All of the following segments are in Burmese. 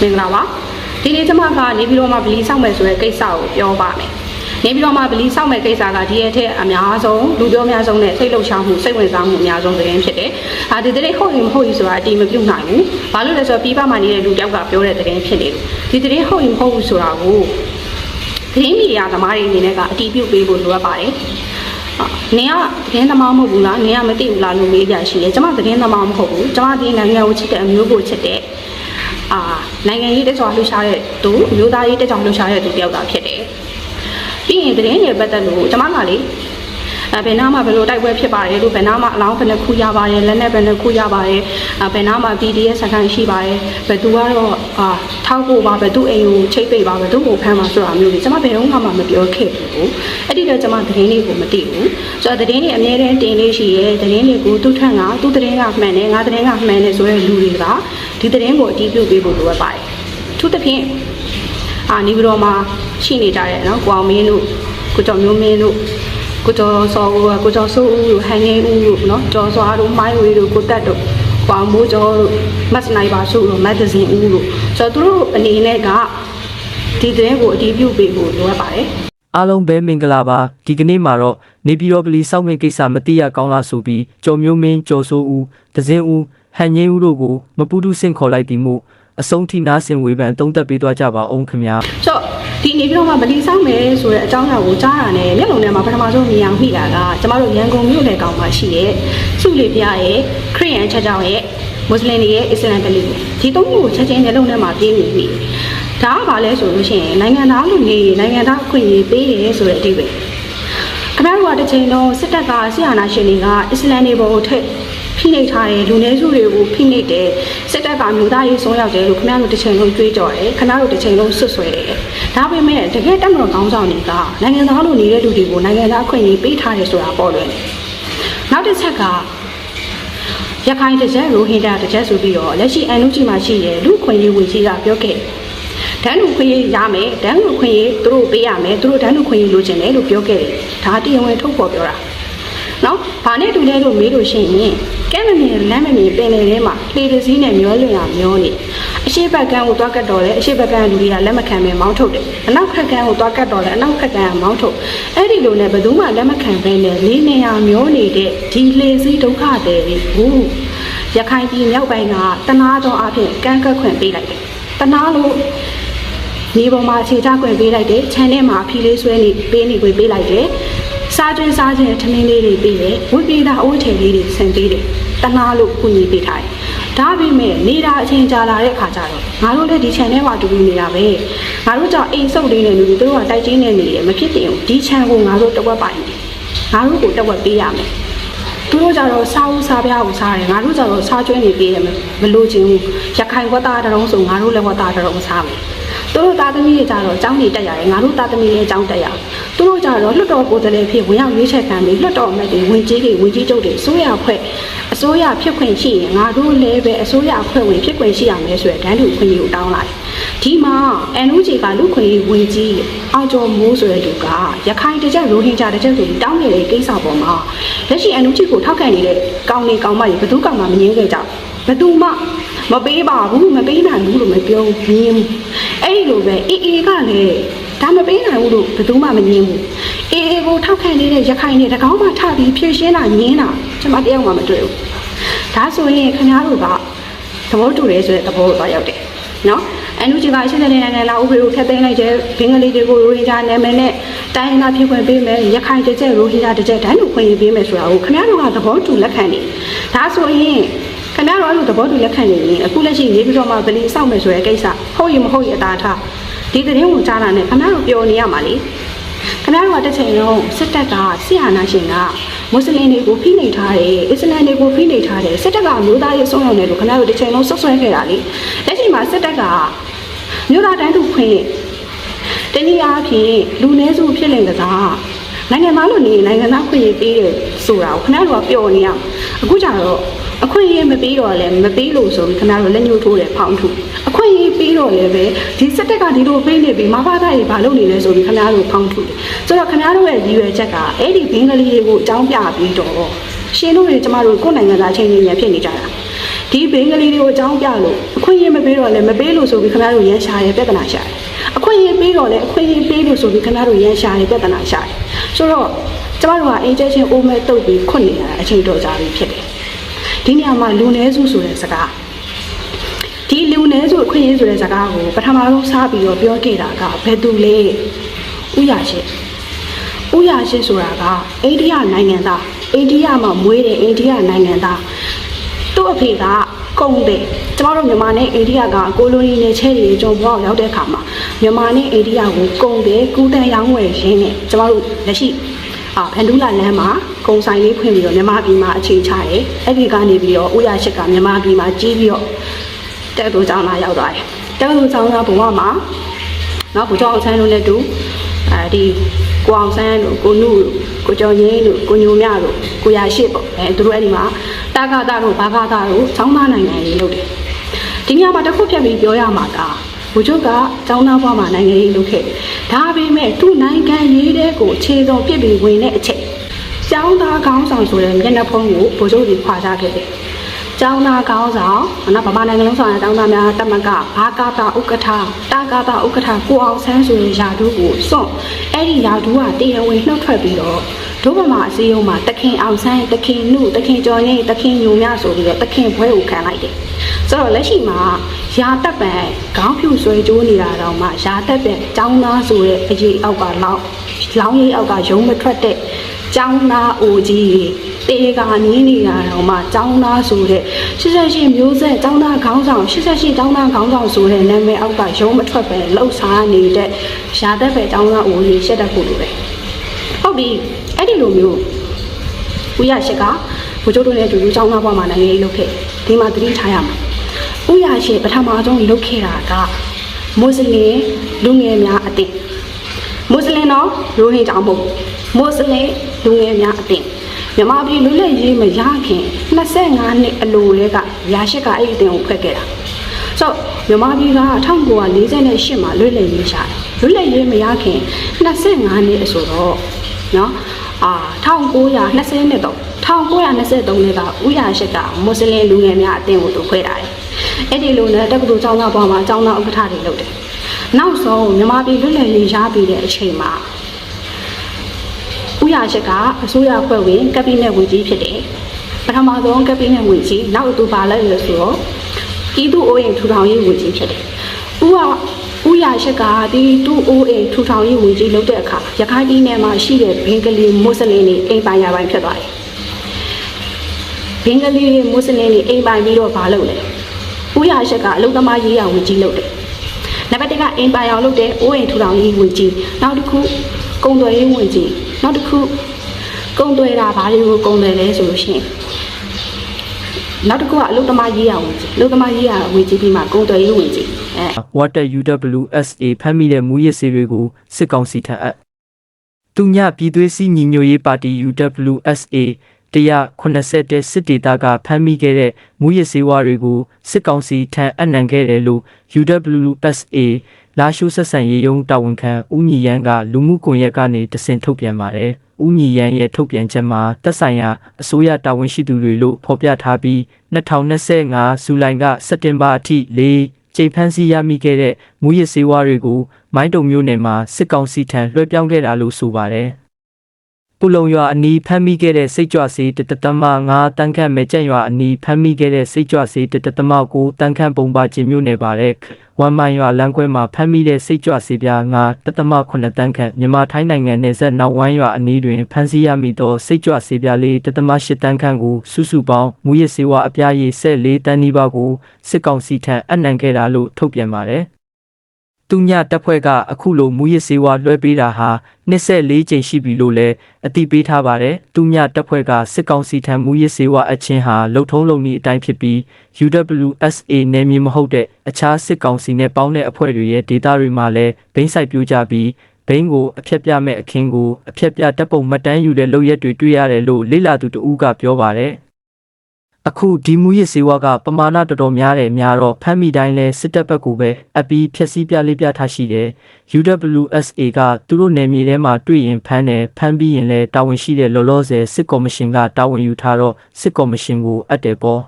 မင်္ဂလာပါဒီနေ့ကျွန်မကနေပြီးတော့မှဗလီစောက်မယ်ဆိုတဲ့ကိစ္စကိုပြောပါမယ်နေပြီးတော့မှဗလီစောက်မယ်ကိစ္စကဒီရဲ့ထက်အများဆုံးလူပြောများဆုံးနဲ့စိတ်လှုပ်ရှားမှုစိတ်ဝင်စားမှုအများဆုံးသတင်းဖြစ်တယ်။အာဒီသတင်းဟုတ်ရင်မဟုတ်ရင်ဆိုတာအတိမပြုတ်နိုင်ဘူး။ဘာလို့လဲဆိုတော့ပြီးပမှာနေတဲ့လူတယောက်ကပြောတဲ့သတင်းဖြစ်နေလို့ဒီသတင်းဟုတ်ရင်မဟုတ်ဘူးဆိုတာကိုသတင်းမီဒီယာသမားတွေအနေနဲ့ကအတိပြုတ်ပေးဖို့လိုအပ်ပါတယ်။နင်ကသတင်းသမားမဟုတ်ဘူးလားနင်ကမသိဘူးလားလို့မေးကြရှိတယ်။ကျွန်မသတင်းသမားမဟုတ်ဘူး။ကျွန်မဒီနိုင်ငံကိုချစ်တဲ့အမျိုးကိုချစ်တဲ့ အာနိုင်ငံရေးတက်ကြွလှူရှားတဲ့သူအမျိုးသားရေးတက်ကြွလှူရှားတဲ့သူတယောက်သာဖြစ်တယ်။ပြီးရင်သတင်းတွေပတ်သက်လို့ကျွန်မကလေအဲဘယ်နားမှာဘယ်လိုတိုက်ပွဲဖြစ်ပါတယ်လို့ဘယ်နားမှာအလောင်းဘယ်နှခုရပါတယ်လက်နဲ့ဘယ်နှခုရပါတယ်အဲဘယ်နားမှာ PDF စကန်ရှိပါတယ်ဘယ်သူကတော့အာထောက်ဖို့ပါဘယ်သူအိမ်ကိုချိတ်ပိတ်ပါဘယ်သူကိုဖမ်းပါဆိုတာမျိုးတွေကျွန်မဘယ်တော့မှမပြောခဲ့ဘူးအဲ့ဒီတော့ကျွန်မသတင်းတွေကိုမသိဘူးဆိုတော့သတင်းတွေအများတန်းတင်လေးရှိရဲသတင်းတွေကိုသူ့ထက်ကသူ့သတင်းကမှန်တယ်ငါသတင်းကမှန်တယ်ဆိုတဲ့လူတွေက ဒီသတင်းကိုအတည်ပြုပေးဖို့လိုအပ်ပါတယ်သူသဖြင့်အာနေပြီးတော့မှရှိနေကြတယ်နော်ကိုအောင်မင်းတို့ကိုကျော်မျိုးမင်းတို့ကိုကျော်စောဦးကိုကျော်စိုးဦးတို့ဟန်ငိမ့်ဦးတို့နော်ကျော်စွာတို့မိုင်းဝေတို့ကိုတက်တို့ပေါင်မိုးကျော်တို့မတ်စနိုက်ပါစုတို့မတ်ဂဇင်းဦးတို့ဆိုတော့သူတို့အနေနဲ့ကဒီသတင်းကိုအတည်ပြုပေးဖို့လိုအပ်ပါတယ်အားလုံးပဲမင်္ဂလာပါဒီကနေ့မှာတော့နေပြည်တော်ပလီစောက်မဲ့ကိစ္စမတိရကောင်းလားဆိုပြီးကျော်မျိုးမင်းကျော်စိုးဦးဒဇင်းဦး ဟန်ငင်းဦးတို့ကိုမပူးတူးဆင့်ခေါ်လိုက်ပြီးမှုအဆုံးထိနားဆင်ဝေဖန်တုံးသက်ပေးသွားကြပါအောင်ခင်ဗျာဆိုတော့ဒီနေပြီးတော့မှဗလီဆောင်မယ်ဆိုတဲ့အကြောင်းအရာကိုကြားတာနဲ့မျက်လုံးထဲမှာပထမဆုံးမြင်အောင်မိတာကကျမတို့ရန်ကုန်မြို့နယ်ကောင်မှာရှိတဲ့စုလီပြရဲ့ခရစ်ယာန်ချက်ကြောင်ရဲ့မွတ်စလင်တွေရဲ့အစ္စလာမ်ဗလီဒီသုံးခုကိုချက်ချင်းမျက်လုံးထဲမှာပြင်းနေပြီဒါကဘာလဲဆိုလို့ရှိရင်နိုင်ငံသားလူနေနိုင်ငံသားအခွင့်အရေးပေးတယ်ဆိုတဲ့အဓိပ္ပာယ်ခင်ဗျားတို့ကတစ်ချိန်လုံးစစ်တပ်ကဆရာနာရှင်တွေကအစ္စလာမ်တွေပေါ်ကိုထက် ဖိနှိပ်ထားတယ်လူနည်းစုတွေကိုဖိနှိပ်တယ်စစ်တပ်ကမျိုးသားရေးဆုံးရောက်တယ်လို့ခင်ဗျားတို့တစ်ချိန်လုံးကြွေးကြော်တယ်ခင်ဗျားတို့တစ်ချိန်လုံးဆွတ်ဆွဲတယ်ဒါပေမဲ့တကယ်တက်မတော်ကောင်းဆောင်တွေကနိုင်ငံသားလူနေတဲ့လူတွေကိုနိုင်ငံသားအခွင့်အရေးပေးထားတယ်ဆိုတာပေါ်လွင်တယ်နောက်တစ်ချက်ကရခိုင်တစ်ချက်ရိုဟင်ဂျာတစ်ချက်ဆိုပြီးတော့လက်ရှိအန်နုကြီးမှာရှိတဲ့လူခွင့်ရေးဝန်ကြီးကပြောခဲ့ဒန်းလူခွင့်ရေးရမယ်ဒန်းလူခွင့်ရေးသူတို့ပေးရမယ်သူတို့ဒန်းလူခွင့်ရေးလိုချင်တယ်လို့ပြောခဲ့တယ်ဒါတရားဝင်ထုတ်ဖော်ပြောတာနော်ဘာ နဲ့တူလဲလို့မေးလို့ရှိရင်ကဲမမြင်လမ်းမမြင်ပင်လယ်ထဲမှာလှေတစ်စီးနဲ့မျောလွင်အောင်မျောနေအရှိဘက်ကန်းကိုသွားကတ်တော်လဲအရှိဘက်ကန်းလူတွေကလက်မခံပဲမောင်းထုတ်တယ်အနောက်ဘက်ကန်းကိုသွားကတ်တော်လဲအနောက်ဘက်ကန်းကမောင်းထုတ်အဲ့ဒီလိုနဲ့ဘယ်သူမှလက်မခံပဲနဲ့လေးနေရမျောနေတဲ့ဒီလှေစီးဒုက္ခတွေဘူးရခိုင်ပြည်မြောက်ပိုင်းကတနာတော်အဖြစ်ကန်းကတ်ခွင့်ပေးလိုက်တယ်တနာလို့မြေပေါ်မှာအခြေချခွင့်ပေးလိုက်တယ်ခြံထဲမှာဖီလေးဆွဲနေပေးနေခွင့်ပေးလိုက်တယ် စားကျွင်းစားခြင်းထမင်းလေးတွေပေးတယ်ဝိပိသာအဝတ်ထည်လေးတွေဆင်ပေးတယ်တနာလို့ကုညီပေးထားတယ်ဒါပေမဲ့နေတာအချိန်ကြာလာတဲ့အခါကျတော့ငါတို့လည်းဒီခြံထဲမှာတူတူနေတာပဲငါတို့ကြောင့်အိမ်ဆုပ်လေးနဲ့လူတွေတို့ကတိုက်ချင်းနေနေတယ်မဖြစ်တင်ဘူးဒီခြံကိုငါတို့တဝက်ပိုင်တယ်ငါတို့ကိုတဝက်ပေးရမယ်သူတို့ကြတော့စားဦးစားပြားကိုစားတယ်ငါတို့ကြတော့စားကျွင်းနေပေးတယ်မလို့ချင်းဘူးရခိုင်ဝတ်သားတရုံးဆိုငါတို့လည်းဝတ်သားတရုံးစားမယ်သူတို့သားသမီးတွေကြတော့ចောင်းနေတက်ရတယ်ငါတို့သားသမီးတွေចောင်းတက်ရအောင် သူတို့ကြတော့လွတ်တော်ကိုယ်စားလှယ်ဖြစ်ဝင်ရောက်ရွေးချယ်ခံပြီးလွတ်တော်အမတ်တွေဝင်ကြီးတွေဝင်ကြီးချုပ်တွေအစိုးရအဖွဲ့အစိုးရဖြစ်ခွင့်ရှိရင်ငါတို့လည်းပဲအစိုးရအဖွဲ့ဝင်ဖြစ်ခွင့်ရှိရမယ်ဆိုတဲ့ဒန်းတူခွင့်ကိုတောင်းလိုက်ဒီမှာ NUG ကလူခွင့်ရေးဝင်ကြီးအောင်ကျော်မိုးဆိုတဲ့လူကရခိုင်တကြက်ရိုဟင်ဂျာတကြက်ဆိုပြီးတောင်းနေတဲ့ကိစ္စပေါ်မှာလက်ရှိ NUG ကိုထောက်ခံနေတဲ့ကောင်းနေကောင်းမတွေဘယ်သူကမှမငြင်းခဲ့ကြဘူးဘယ်သူမှမပေးပါဘူးမပေးနိုင်ဘူးလို့မပြောဘူးငြင်းဘူးအဲ့ဒီလိုပဲအေးအေးကလည်း ဒါမပေးနိုင်ဘူးလို့ဘယ်သူမှမငြင်းဘူးအေးအေးကိုထောက်ခံနေတဲ့ရခိုင်တွေတကောင်းမှထပြီးဖြည့်ရှင်းတာငြင်းတာကျွန်မတယောက်မှမတွေ့ဘူးဒါဆိုရင်ခင်ဗျားတို့ကသဘောတူတယ်ဆိုတဲ့သဘောကိုတော့ရောက်တယ်နော်အန်ယူဂျီကအရှင်းတဲ့နိုင်ငံလာဥပဒေကိုဖျက်သိမ်းလိုက်တဲ့ဘင်္ဂလီတွေကိုရိုဟင်ဂျာနာမည်နဲ့တိုင်းရင်းသားဖြစ်ခွင့်ပေးမယ်ရခိုင်တစ်ချက်ရိုဟင်ဂျာတစ်ချက်ဒန်းလူခွင့်ရေးပေးမယ်ဆိုတာကိုခင်ဗျားတို့ကသဘောတူလက်ခံနေဒါဆိုရင်ခင်ဗျားတို့အဲ့လိုသဘောတူလက်ခံနေရင်အခုလက်ရှိနေပြီးတော့မှဗလီစောက်မယ်ဆိုတဲ့ကိစ္စဟုတ်ရင်မဟုတ်ရင်အသာထား ဒီသတင်းကိုကြားတာနဲ့ခင်ဗျားတို့ပြောနေရမှာလေခင်ဗျားတို့ကတစ်ချိန်လုံးစစ်တပ်ကဆရာနာရှင်ကမွတ်စလင်တွေကိုဖိနှိပ်ထားတယ်အစ္စလာမ်တွေကိုဖိနှိပ်ထားတယ်စစ်တပ်ကမျိုးသားရေးဆုံးအောင်တယ်လို့ခင်ဗျားတို့တစ်ချိန်လုံးဆွဆွဲခဲ့တာလေလက်ရှိမှာစစ်တပ်ကမျိုးသားတန်းတူခွင့်တနည်းအားဖြင့်လူနည်းစုဖြစ်လင်ကစားနိုင်ငံသားလို့နေနိုင်ငံသားခွင့်ရေးပေးတယ်ဆိုတာကိုခင်ဗျားတို့ကပျော်နေရအောင်အခုကျတော့ အခွင့်အရေးမပေးတော့လည်းမပေးလို့ဆိုပြီးခင်ဗျားတို့လက်ညှိုးထိုးတယ်ဖောင်းထုအခွင့်အရေးပေးတော့လည်းပဲဒီစစ်တပ်ကဒီလိုပေးနေပြီမဘာသာရေးဘာလုပ်နေလဲဆိုပြီးခင်ဗျားတို့ဖောင်းထုတယ်ဆိုတော့ခင်ဗျားတို့ရဲ့ရည်ရွယ်ချက်ကအဲ့ဒီဘင်္ဂလီတွေကိုအကြောင်းပြပြီးတော့ရှင်းလို့ရကျမတို့ကိုယ်နိုင်ငံသားချင်းချင်းရဖြစ်နေကြတာဒီဘင်္ဂလီတွေကိုအကြောင်းပြလို့အခွင့်အရေးမပေးတော့လဲမပေးလို့ဆိုပြီးခင်ဗျားတို့ရန်ရှာတယ်ပြဿနာရှာတယ်အခွင့်အရေးပေးတော့လဲအခွင့်အရေးပေးလို့ဆိုပြီးခင်ဗျားတို့ရန်ရှာတယ်ပြဿနာရှာတယ်ဆိုတော့ကျမတို့ကအင်ဂျက်ရှင်အိုးမဲတုတ်ပြီးခွတ်နေရတာအချိန်တော်ကြာပြီဖြစ်တယ် ဒီနေရာမှာလူနည်းစုဆိုတဲ့စကားဒီလူနည်းစုအခွင့်အရေးဆိုတဲ့စကားကိုပထမဆုံးစားပြီးတော့ပြောခဲ့တာကဘယ်သူလဲဥရရှိဥရရှိဆိုတာကအိန္ဒိယနိုင်ငံသားအိန္ဒိယမှာမွေးတဲ့အိန္ဒိယနိုင်ငံသားသူ့အဖေကကုံတယ်ကျမတို့မြန်မာနဲ့အိန္ဒိယကကိုလိုနီနယ်ချဲတွေကြုံပေါ်ရောက်တဲ့အခါမှာမြန်မာနဲ့အိန္ဒိယကိုကုံတယ်ကူတန်ရောင်းဝယ်ရင်းနဲ့ကျမတို့လက်ရှိအာဖန်ဒူလာလမ်းမှာ ကုံဆိုင်လေးဖွင့်ပြီးတော့မြန်မာပြည်မှာအခြေချတယ်အဲ့ဒီကနေပြီးတော့ဥရရှိကမြန်မာပြည်မှာကြီးပြီးတော့တက်တူကျောင်းသားရောက်သွားတယ်တက်တူကျောင်းသားဘဝမှာနော်ဘုရားအောင်ဆန်းတို့နဲ့တူအဲဒီကိုအောင်ဆန်းတို့ကိုနုတို့ကိုကျော်ရင်းတို့ကိုညိုမြတို့ကိုရရှိပေါ့အဲသူတို့အဲ့ဒီမှာတာဂတာတို့ဘာဂတာတို့ကျောင်းသားနိုင်ငံရေးလုပ်တယ်ဒီညမှာတစ်ခုဖြတ်ပြီးပြောရမှာကဘုချုပ်ကကျောင်းသားဘဝမှာနိုင်ငံရေးလုပ်ခဲ့တယ်ဒါပေမဲ့သူ့နိုင်ငံရေးတဲ့ကိုခြေစုံပြစ်ပြီးဝင်တဲ့အချိန် ကျောင်းသားကောင်းဆောင်ဆိုတဲ့မျက်နှာဖုံးကိုဘုချုပ်ဒီခွာချခဲ့တယ်ကျောင်းသားကောင်းဆောင်နော်ဗမာနိုင်ငံလုံးဆောင်တဲ့ကျောင်းသားများတမကဘာကာတာဥက္ကဋ္ဌတာကာတာဥက္ကဋ္ဌကိုအောင်ဆန်းဆိုတဲ့ယာတုကိုစွန့်အဲ့ဒီယာတုကတရားဝင်နှုတ်ထွက်ပြီးတော့ဒုဗမာအစည်းအရုံးမှာတခင်အောင်ဆန်းတခင်နုတခင်ကျော်ရင်တခင်ညိုမြဆိုပြီးတော့တခင်ဘွဲကိုခံလိုက်တယ်ဆိုတော့လက်ရှိမှာယာတက်ပံခေါင်းဖြူဆွဲကြိုးနေတာတော့မှယာတက်ပံကျောင်းသားဆိုတဲ့အရေးအောက်ကလောင်းလောင်းရိပ်အောက်ကရုံးမထွက်တဲ့ ကျောင်းသားအိုကြီးတေကနီးနေတာတော့မှကျောင်းသားဆိုတဲ့88မျိုးဆက်ကျောင်းသားခေါင်းဆောင်88ကျောင်းသားခေါင်းဆောင်ဆိုတဲ့နာမည်အောက်ကရုံးမထွက်ပဲလှုပ်ရှားနေတဲ့ရာသက်ပဲကျောင်းသားအိုကြီးရှက်တတ်ဖို့လိုတယ်ဟုတ်ပြီအဲ့ဒီလိုမျိုးဦးရရှက်ကဘိုးကျိုးတို့နဲ့အတူတူကျောင်းသားဘဝမှာနိုင်ငံရေးလုပ်ခဲ့ဒီမှာသတိထားရမှာဦးရရှက်ပထမဆုံးလုပ်ခဲ့တာကမွတ်စလင်လူငယ်များအသင်းမွတ်စလင်တော့ရိုဟင်ဂျာမဟုတ်ဘူး မွတ်စလင်လူငယ်များအသင်းမြန်မာပြည်လူလက်ရေးမရခင်25နှစ်အလိုတွေကရာရှက်ကအဲ့ဒီအသင်းကိုဖွဲ့ခဲ့တာဆိုတော့မြန်မာပြည်က1948မှာလွတ်လပ်ရေးရှာတယ်လွတ်လပ်ရေးမရခင်25နှစ်အဆိုတော့နော်အာ1920နှစ်တော့1923နှစ်ကဥရရှက်ကမွတ်စလင်လူငယ်များအသင်းကိုသူဖွဲ့တာတယ်အဲ့ဒီလိုနဲ့တက္ကသိုလ်ကျောင်းသားဘဝမှာကျောင်းသားဥက္ကဋ္ဌတွေလုပ်တယ်နောက်ဆုံးမြန်မာပြည်လွတ်လပ်ရေးရပြီးတဲ့အချိန်မှာ ဥရရှက်ကအစိုးရဖွဲ့ဝင်ကက်ဘိနက်ဝန်ကြီးဖြစ်တယ်ပထမဆုံးကက်ဘိနက်ဝန်ကြီးနောက်သူပါလဲလို့ဆိုတော့ပြည်သူ့အိုးအိမ်ထူထောင်ရေးဝန်ကြီးဖြစ်တယ်ဥကဥရရှက်ကဒီတူအိုးအိမ်ထူထောင်ရေးဝန်ကြီးလုပ်တဲ့အခါရခိုင်ပြည်နယ်မှာရှိတဲ့ဘင်္ဂလီမွတ်စလင်တွေအိမ်ပိုင်ရပိုင်းဖြစ်သွားတယ်ဘင်္ဂလီတွေမွတ်စလင်တွေအိမ်ပိုင်ပြီးတော့မလုပ်လဲဥရရှက်ကအလုံသမားရေးရဝန်ကြီးလုပ်တယ်နံပါတ်1ကအင်ပါရောင်လုပ်တဲ့အိုးအိမ်ထူထောင်ရေးဝန်ကြီးနောက်တစ်ခုကုံသွယ်ရေးဝန်ကြီး နောက်တစ်ခုကုံသွယ်တာဘာတွေကိုကုံသွယ်လဲဆိုလို့ရှိရင်နောက်တစ်ခုကအလုံသမားရေးရဝန်ကြီးအလုံသမားရေးရဝန်ကြီးပြီးမှကုံသွယ်ရေးဝန်ကြီးအဲ Water UWSA ဖမ်းမိတဲ့မူရစ်ဆေးတွေကိုစစ်ကောင်စီထံအပ်သူညပြည်သွေးစည်းညီညွတ်ရေးပါတီ UWSA 180တဲ့စစ်ဒေသကဖမ်းမိခဲ့တဲ့မူရစ်ဆေးဝါးတွေကိုစစ်ကောင်စီထံအပ်နှံခဲ့တယ်လို့ UWSA လာရှိုးဆက်ဆံရေးရုံးတာဝန်ခံဦးညီရန်ကလူမှုကွန်ရက်ကနေတစင်ထုတ်ပြန်ပါတယ်။ဦးညီရန်ရဲ့ထုတ်ပြန်ချက်မှာတက်ဆိုင်ရာအစိုးရတာဝန်ရှိသူတွေလို့ဖော်ပြထားပြီး2025ဇူလိုင်ကစက်တင်ဘာအထိ၄ကျိတ်ဖန်းစီရမိခဲ့တဲ့မူရစ်ဆေးဝါးတွေကိုမိုင်းတုံမျိုးနယ်မှာစစ်ကောင်စီထံလွှဲပြောင်းခဲ့တာလို့ဆိုပါတယ်။ ကုလုံရွာအနီးဖမ်းမိခဲ့တဲ့စိတ်ကြွဆေးတတသမ9တန်းခန့်မဲကျက်ရွာအနီးဖမ်းမိခဲ့တဲ့စိတ်ကြွဆေးတတသမ9တန်းခန့်ပုံပါခြင်းမျိုးနယ်ပါတဲ့ဝမ်မိုင်ရွာလမ်းခွဲမှာဖမ်းမိတဲ့စိတ်ကြွဆေးပြား9တသမ9တန်းခန့်မြန်မာထိုင်းနိုင်ငံနယ်စပ်နောက်ဝမ်းရွာအနီးတွင်ဖမ်းဆီးရမိသောစိတ်ကြွဆေးပြားလေးတသမ8တန်းခန့်ကိုစုစုပေါင်းမူရစ်ဆေးဝါးအပြားရည်14တန်းနီးပါးကိုစစ်ကောင်စီထံအနှံခဲ့တာလို့ထုတ်ပြန်ပါတယ် သူညတပ်ဖွဲ့ကအခုလိုမူရစ်ဆေးဝါးလွှဲပေးတာဟာ24ကြိမ်ရှိပြီလို့လည်းအတိပေးထားပါတယ်။သူညတပ်ဖွဲ့ကစစ်ကောင်စီထံမူရစ်ဆေးဝါးအချင်းဟာလုံထုံးလုံနည်းအတိုင်းဖြစ်ပြီး UWSA နယ်မြေမဟုတ်တဲ့အခြားစစ်ကောင်စီနဲ့ပေါင်းတဲ့အဖွဲ့တွေရဲ့ဒေတာတွေမှာလည်းဘိန်းဆိုင်ပြိုးကြပြီးဘိန်းကိုအဖြက်ပြမဲ့အခင်းကိုအဖြက်ပြတပ်ပုံမှတ်တမ်းယူတဲ့လုပ်ရက်တွေတွေ့ရတယ်လို့လေ့လာသူတဦးကပြောပါတယ်။ အခုဒီမူရစ်စေဝါကပမာဏတော်တော်များတယ်များတော့ဖမ်းမိတိုင်းလဲစစ်တပ်ဘက်ကိုပဲအပီးဖြက်စီးပြလေးပြထားရှိတယ် UWSA ကသူတို့နယ်မြေထဲမှာတွေ့ရင်ဖမ်းတယ်ဖမ်းပြီးရင်လဲတာဝန်ရှိတဲ့လောလောဆယ်စစ်ကော်မရှင်ကတာဝန်ယူထားတော့စစ်ကော်မရှင်ကိုအပ်တယ်ပေါ့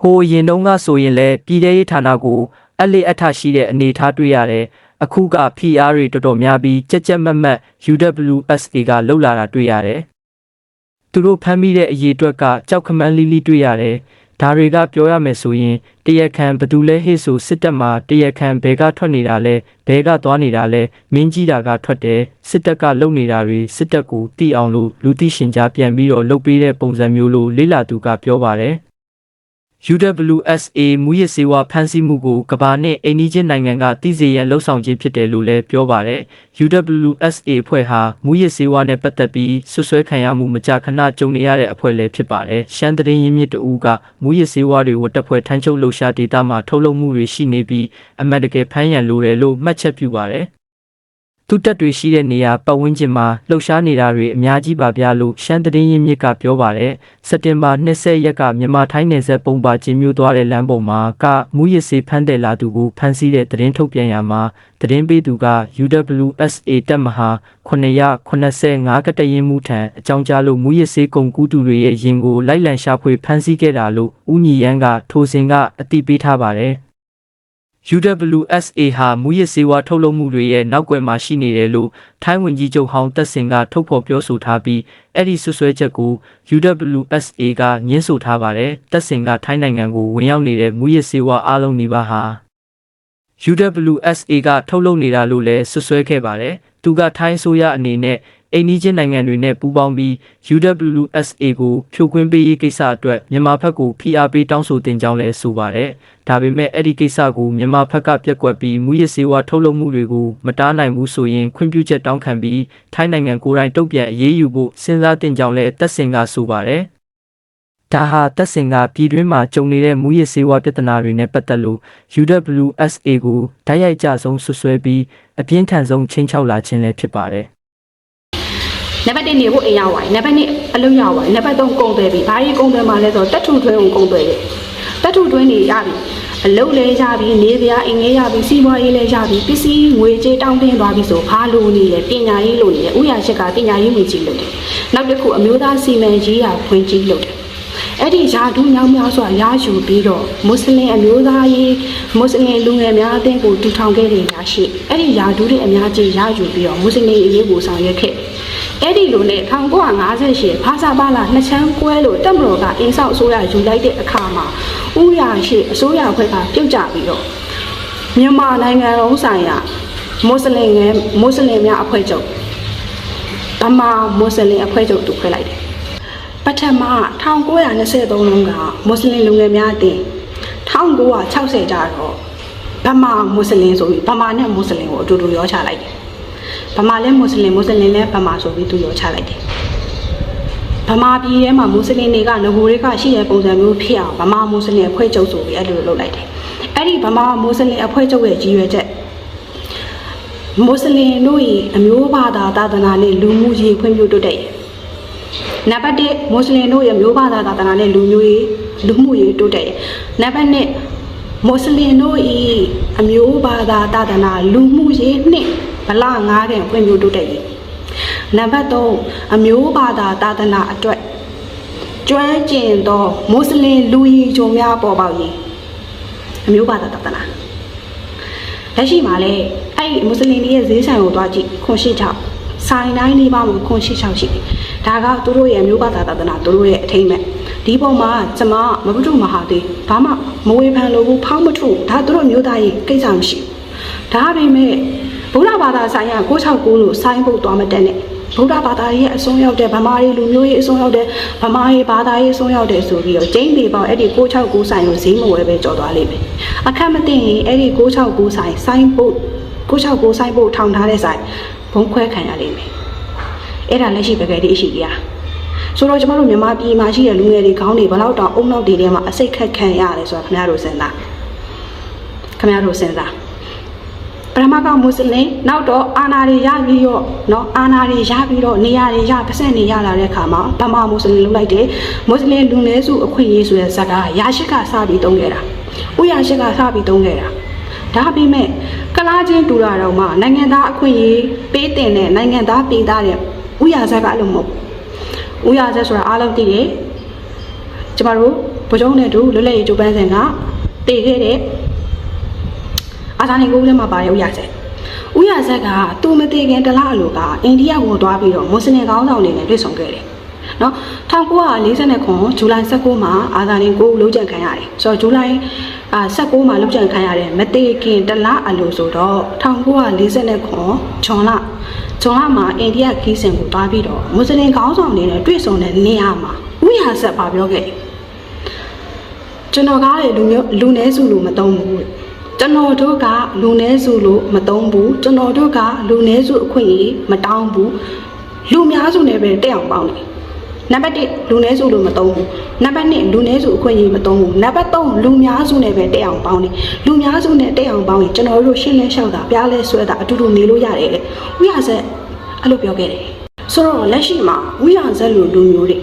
ဟိုအရင်တုန်းကဆိုရင်လည်းပြည်ထရေးဌာနကိုအလေးအထရှိတဲ့အနေအထားတွေ့ရတယ်အခုက PR တွေတော်တော်များပြီးကြက်ကြက်မက်မက် UWSA ကလှုပ်လာတာတွေ့ရတယ် သူတို့ဖမ်းမိတဲ့အရေးအတွက်ကကြောက်ခမန်းလီလီတွေ့ရတယ်ဒါတွေကပြောရမယ်ဆိုရင်တရက်ခံဘသူလဲဟေ့ဆိုစစ်တပ်မှာတရက်ခံဘဲကထွက်နေတာလဲဘဲကသွားနေတာလဲမင်းကြီးတာကထွက်တယ်စစ်တပ်ကလုံနေတာတွေစစ်တပ်ကိုတီအောင်လို့လူသိရှင်ကြားပြန်ပြီးတော့လုပ်ပေးတဲ့ပုံစံမျိုးလို့လေးလာသူကပြောပါတယ် UWSA မူရစ်စေဝါဖမ်းဆီးမှုကိုကမ္ဘာနဲ့အိန္ဒိချင်းနိုင်ငံကသိစေရန်လှုံ့ဆော်ခြင်းဖြစ်တယ်လို့လည်းပြောပါတယ်။ UWSA အဖွဲ့ဟာမူရစ်စေဝါနဲ့ပတ်သက်ပြီးဆွဆွဲခံရမှုမကြာခဏကြုံနေရတဲ့အဖွဲ့လည်းဖြစ်ပါတယ်။ရှမ်းသတင်းရင်းမြစ်တအူးကမူရစ်စေဝါတွေကိုတပ်ဖွဲ့ထမ်းချုပ်လှုပ်ရှားဒေသမှာထုတ်လုပ်မှုတွေရှိနေပြီးအမတ်တကယ်ဖမ်းရန်လိုတယ်လို့မှတ်ချက်ပြုပါတယ်။ သူတက်တွေရှိတဲ့နေရာပတ်ဝန်းကျင်မှာလှုပ်ရှားနေတာတွေအများကြီးပါဗျာလို့ရှမ်းသတင်းရင်းမြစ်ကပြောပါတယ်စက်တင်ဘာ20ရက်ကမြန်မာထိုင်းနယ်စပ်ပုံပါချင်းမျိုးသွားတဲ့လမ်းပေါ်မှာကမူရစ်စေးဖမ်းတယ်လာသူကိုဖမ်းဆီးတဲ့သတင်းထုတ်ပြန်ရမှာသတင်းပေးသူက UWSA တပ်မဟာ985ကတရင်မှုထံအကြောင်းကြားလို့မူရစ်စေးကုန်ကူးသူတွေရဲ့ရင်ကိုလိုက်လံရှာဖွေဖမ်းဆီးခဲ့တာလို့ဦးညီရန်ကထိုစဉ်ကအတိပေးထားပါတယ် UWSA ဟာမူရစ်စေဝါထုတ်လုပ်မှုတွေရဲ့နောက်ကွယ်မှာရှိနေတယ်လို့ထိုင်းဝန်ကြီးချုပ်ဟောင်းတက်စင်ကထုတ်ဖော်ပြောဆိုထားပြီးအဲ့ဒီဆွဆွဲချက်ကို UWSA ကညှင်းဆိုထားပါတယ်တက်စင်ကထိုင်းနိုင်ငံကိုဝင်ရောက်နေတဲ့မူရစ်စေဝါအလုံးနေပါဟာ UWSA ကထုတ်လုပ်နေတာလို့လည်းဆွဆွဲခဲ့ပါတယ်သူကထိုင်းဆိုရအနေနဲ့ အိန္ဒိချင်းနိုင်ငံတွေနဲ့ပူးပေါင်းပြီး UWSA ကိုဖြိုခွင်းပေးရေးကိစ္စအတွက်မြန်မာဘက်ကိုဖိအားပေးတောင်းဆိုတင်ကြောင်းလည်းဆိုပါတယ်။ဒါပေမဲ့အဲ့ဒီကိစ္စကိုမြန်မာဘက်ကပြက်ကွက်ပြီးမူရစ်စေဝါထုတ်လုပ်မှုတွေကိုမတားနိုင်ဘူးဆိုရင်ခွင့်ပြုချက်တောင်းခံပြီးထိုင်းနိုင်ငံကိုယ်တိုင်တုံ့ပြန်အရေးယူဖို့စဉ်းစားတင်ကြောင်းလည်းတက်စင်ကဆိုပါတယ်။ဒါဟာတက်စင်ကပြည်တွင်းမှာကြုံနေတဲ့မူရစ်စေဝါပြဿနာတွေနဲ့ပတ်သက်လို့ UWSA ကိုဓာတ်ရိုက်ကြဆုံးဆွဆွဲပြီးအပြင်းထန်ဆုံးချင်းချောက်လာခြင်းလည်းဖြစ်ပါတယ် နံပါတ်1နေဖို့အိမ်ရောက်သွားပြီနံပါတ်2အလုပ်ရောက်သွားပြီနံပါတ်3ကုန်သွယ်ပြီဘာကြီးကုန်သွယ်မှာလဲဆိုတော့တက်ထုတွင်းကိုကုန်သွယ်ပြီတက်ထုတွင်းနေရပြီအလုပ်လဲရပြီနေစရာအိမ်လဲရပြီစီးပွားရေးလဲရပြီပစ္စည်းငွေကြေးတောင်းတင်းသွားပြီဆိုဘာလို့နေလဲပညာရေးလို့နေတယ်ဥရရှက်ကပညာရေးဝင်ကြီးလို့တယ်နောက်တစ်ခုအမျိုးသားစီမံရေးရာဝင်ကြီးလို့တယ်အဲ့ဒီယာဒူးမြောင်းများစွာရယူပြီးတော့မွတ်စလင်အမျိုးသားရေးမွတ်စလင်လူငယ်များအသင်းကိုတည်ထောင်ခဲ့တဲ့ရာရှိအဲ့ဒီယာဒူးတွေအများကြီးရယူပြီးတော့မွတ်စလင်အရေးကိုဆောင်ရွက်ခဲ့ အဲ့ဒီလိုနဲ့1958ဖာစာပါလာနှစ်ချမ်းကွဲလို့တက်မတော်ကအင်းဆောက်အစိုးရယူလိုက်တဲ့အခါမှာဥရာရှိအစိုးရအဖွဲ့ကပြုတ်ကြပြီးတော့မြန်မာနိုင်ငံလုံးဆိုင်ရာမွတ်စလင်ငယ်မွတ်စလင်များအဖွဲ့ချုပ်ဗမာမွတ်စလင်အဖွဲ့ချုပ်တူခွဲလိုက်တယ်ပထမ1923လုံးကမွတ်စလင်လူငယ်များအတင်း1960ကျတော့ဗမာမွတ်စလင်ဆိုပြီးဗမာနဲ့မွတ်စလင်ကိုအတူတူရောချလိုက်တယ် ဗမာလည်းမွတ်စလင်မွတ်စလင်လည်းဗမာဆိုပြီးသူရောချလိုက်တယ်ဗမာပြည်ထဲမှာမွတ်စလင်တွေကငကိုတွေကရှိတဲ့ပုံစံမျိုးဖြစ်အောင်ဗမာမွတ်စလင်အဖွဲ့ချုပ်ဆိုပြီးအဲ့လိုလုပ်လိုက်တယ်အဲ့ဒီဗမာမွတ်စလင်အဖွဲ့ချုပ်ရဲ့ကြီးရွယ်ချက်မွတ်စလင်တို့၏အမျိုးဘာသာသာသနာနဲ့လူမှုရေးဖွံ့ဖြိုးတိုးတက်ရေးနံပါတ်1မွတ်စလင်တို့ရဲ့မျိုးဘာသာသာသနာနဲ့လူမျိုးရေးလူမှုရေးတိုးတက်ရေးနံပါတ်2မွတ်စလင်တို့၏အမျိုးဘာသာသာသနာလူမှုရေးနှင့် ဗလာငားတဲ့ဖွံ့ဖြိုးတိုးတက်ရေးနံပါတ်3အမျိုးဘာသာသာသနာအတွက်ကျွမ်းကျင်သောမွတ်စလင်လူကြီးချုံများပေါ်ပေါက်ရေးအမျိုးဘာသာသာသနာလက်ရှိမှာလည်းအဲ့ဒီမွတ်စလင်တွေရဲ့ဈေးဆိုင်ကိုတွားကြည့်ခွန်ရှိချောက်ဆိုင်တိုင်းလေးပါမှာခွန်ရှိချောက်ရှိတယ်ဒါကသူတို့ရဲ့အမျိုးဘာသာသာသနာသူတို့ရဲ့အထိမ့်မဲ့ဒီပုံမှာကျမမပုထုမဟာသေးဘာမှမဝေဖန်လို့ဘူးဖောင်းမထုဒါသူတို့မျိုးသားရေးကိစ္စမရှိဘူးဒါပေမဲ့ ဗုဒ္ဓဘာသာဆိုင်ရာ669လို့ဆိုင်းဖို့သွားမတက်နဲ့ဗုဒ္ဓဘာသာရဲ့အစွန်းရောက်တဲ့ဗမာရေးလူမျိုးရေးအစွန်းရောက်တဲ့ဗမာရေးဘာသာရေးအစွန်းရောက်တဲ့ဆိုပြီးတော့ကျင်းပေပေါက်အဲ့ဒီ669ဆိုင်ကိုဈေးမဝယ်ပဲကြော်သွားလိမ့်မယ်အခက်မသိရင်အဲ့ဒီ669ဆိုင်ဆိုင်းဖို့669ဆိုင်ဖို့ထောင်ထားတဲ့ဆိုင်ဘုံခွဲခံရလိမ့်မယ်အဲ့ဒါလက်ရှိပကယ်ဒီအရှိကြီးဆိုတော့ကျမတို့မြန်မာပြည်မှာရှိတဲ့လူငယ်တွေခေါင်းတွေဘယ်တော့တောင်အုံနောက်တွေထဲမှာအစိတ်ခက်ခံရတယ်ဆိုတာခင်ဗျားတို့စဉ်းစားခင်ဗျားတို့စဉ်းစား ပထမကမွတ်စလင်နောက်တော့အာနာတွေရပြီးတော့เนาะအာနာတွေရပြီးတော့နေရာတွေရပတ်စံနေရလာတဲ့အခါမှာဗမာမွတ်စလင်လုပ်လိုက်တယ်မွတ်စလင်လူနည်းစုအခွင့်အရေးဆိုတဲ့ဇာတ်ကားရာရှိကစပြီးတုံးခဲ့တာဥရရှိကစပြီးတုံးခဲ့တာဒါပေမဲ့ကလားချင်းတူတာတော့မှနိုင်ငံသားအခွင့်အရေးပေးတင်တဲ့နိုင်ငံသားပေးသားတဲ့ဥရဇက်ကအဲ့လိုမဟုတ်ဘူးဥရဇက်ဆိုတာအားလုံးသိတယ်ကျမတို့ ဗကြုံနဲ့တူလွတ်လပ်ရေးကြိုးပမ်းစဉ်ကတည်ခဲ့တဲ့ အာဇာနည်ကိုဦးလည်းမှာပါတယ်ဥရဆက်ဥရဆက်ကသူမတည်ခင်တလားအလိုကအိန္ဒိယကိုသွားပြီးတော့မွတ်စလင်ကောင်းဆောင်တွေနဲ့တွေ့ဆုံခဲ့တယ်နော်1949ခုဇူလိုင်19မှာအာဇာနည်ကိုလုံးချန်ခံရတယ်ဆိုတော့ဇူလိုင်အာ19မှာလုံးချန်ခံရတယ်မတည်ခင်တလားအလိုဆိုတော့1949ခုဂျွန်လဂျွန်လမှာအိန္ဒိယခီးစဉ်ကိုသွားပြီးတော့မွတ်စလင်ကောင်းဆောင်တွေနဲ့တွေ့ဆုံတဲ့နေရာမှာဥရဆက်ပါပြောခဲ့တယ်ကျွန်တော်ကားလေလူမျိုးလူနည်းစုလို့မသုံးဘူးတဲ့ ကျွန်တော်တို့ကလူနည်းစုလို့မသုံးဘူးကျွန်တော်တို့ကလူနည်းစုအခွင့်အရေးမတောင်းဘူးလူများစုနဲ့ပဲတက်အောင်ပေါင်းတယ်နံပါတ်1လူနည်းစုလို့မသုံးဘူးနံပါတ်2လူနည်းစုအခွင့်အရေးမသုံးဘူးနံပါတ်3လူများစုနဲ့ပဲတက်အောင်ပေါင်းတယ်လူများစုနဲ့တက်အောင်ပေါင်းရင်ကျွန်တော်တို့ရှင်းလဲလျှောက်တာပြားလဲဆွဲတာအတူတူနေလို့ရတယ်တဲ့ဝိရဆက်အဲ့လိုပြောခဲ့တယ်ဆိုတော့လက်ရှိမှာဝိရဆက်လို့လူမျိုးတွေ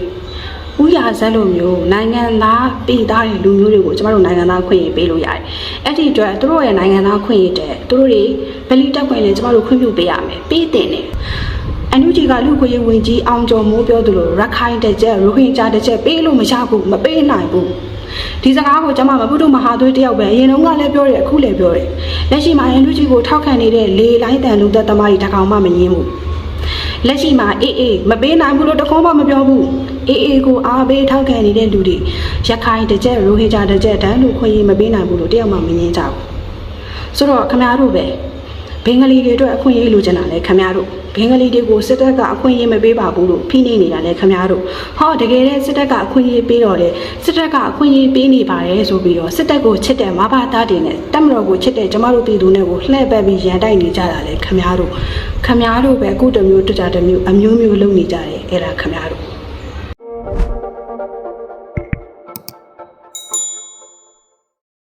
ဥရာဇက်လိုမျိုးနိုင်ငံသားပြည်သားတွေလူမျိုးတွေကိုကျမတို့နိုင်ငံသားခွင့်ရေးပေးလို့ရတယ်။အဲ့ဒီအတွက်သူတို့ရဲ့နိုင်ငံသားခွင့်ရေးတဲ့သူတို့တွေဗလီတက်ခွင့်လည်းကျမတို့ခွင့်ပြုပေးရမယ်။ပေးတင်တယ်။အန်ယူဂျီကလူခွင့်ရေးဝင်ကြီးအောင်ကျော်မိုးပြောသလိုရခိုင်တစ်ချက်ရိုဟင်ဂျာတစ်ချက်ပေးလို့မရဘူးမပေးနိုင်ဘူး။ဒီစကားကိုကျွန်မမပုဒ္ဓမဟာသွေးတယောက်ပဲအရင်တုန်းကလည်းပြောတယ်အခုလည်းပြောတယ်။လက်ရှိမှာအန်ယူဂျီကိုထောက်ခံနေတဲ့လေလိုင်းတန်လူသက်သမားတွေတကောင်မှမငင်းဘူး။ လက်ရှိမှာအေးအေးမပေးနိုင်ဘူးလို့တခေါမှမပြောဘူးအေးအေးကိုအားပေးထောက်ခံနေတဲ့လူတွေရခိုင်တစ်ချက်ရိုဟင်ဂျာတစ်ချက်တန်းလို့ခွင့်ရေးမပေးနိုင်ဘူးလို့တယောက်မှမငင်းကြဘူးဆိုတော့ခမားတို့ပဲ ဘင်္ဂလီတွေအတွက်အခွင့်အရေးလိုချင်တာလဲခမားတို့ဘင်္ဂလီတွေကိုစစ်တပ်ကအခွင့်အရေးမပေးပါဘူးလို့ဖိနှိပ်နေတာလဲခမားတို့ဟောတကယ်တည်းစစ်တပ်ကအခွင့်အရေးပေးတော့တယ်စစ်တပ်ကအခွင့်အရေးပေးနေပါတယ်ဆိုပြီးတော့စစ်တပ်ကိုချစ်တဲ့မဘာသားတွေနဲ့တပ်မတော်ကိုချစ်တဲ့ကျမတို့ပြည်သူတွေကိုလှည့်ပတ်ပြီးရန်တိုက်နေကြတာလဲခမားတို့ခမားတို့ပဲအခုတစ်မျိုးတစ်ကြတစ်မျိုးအမျိုးမျိုးလုပ်နေကြတယ်အဲ့ဒါခမားတို့